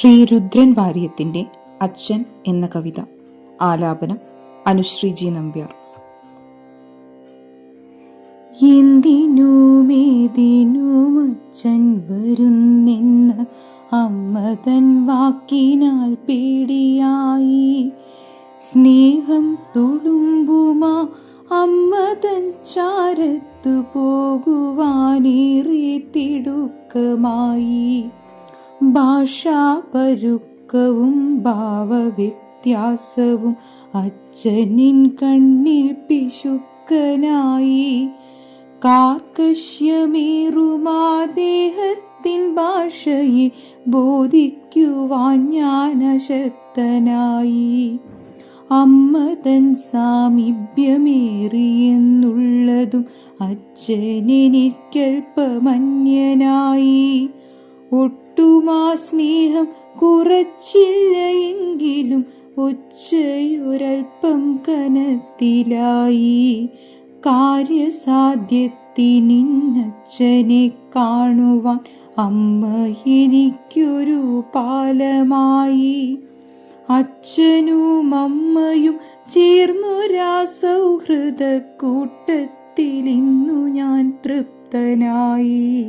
ശ്രീ രുദ്രൻ വാര്യത്തിന്റെ അച്ഛൻ എന്ന കവിത. ആലാപനം അനുശ്രീ ജി നമ്പ്യാർ. എന്തിനുമേതിനും അച്ഛൻ വരുന്നെന്ന് അമ്മതൻ വാക്കിനാൽ പേടിയായി. സ്നേഹം തൊടുമ്പുമാ അമ്മ തൻ ചാരത്തു പോകുവാനേറെ തിടുക്കമായി. ഭാഷാപരുക്കവും ഭാവവ്യത്യാസവും അച്ഛനിൻ കണ്ണിൽ പിശുക്കനായി. കാർക്കശ്യമേറുമാദേഹത്തിൻ ഭാഷയെ ബോധിക്കുവാൻ ഞാൻ അശക്തനായി അമ്മ തൻ സാമീപ്യമേറിയെന്നുള്ളതും അച്ഛനെനിക്കൽപ്പമന്യനായി ഒട്ടുമാ സ്നേഹം കുറച്ചില്ല എങ്കിലും ഒച്ചയൊരൽപ്പം കനത്തിലായി. കാര്യസാധ്യത്തിനിന്നച്ഛനെ കാണുവാൻ അമ്മ എനിക്കൊരു പാലമായി. അച്ഛനും അമ്മയും ചേർന്നൊരാ സൗഹൃദ കൂട്ടത്തിൽ ഇന്നു ഞാൻ തൃപ്തനായി.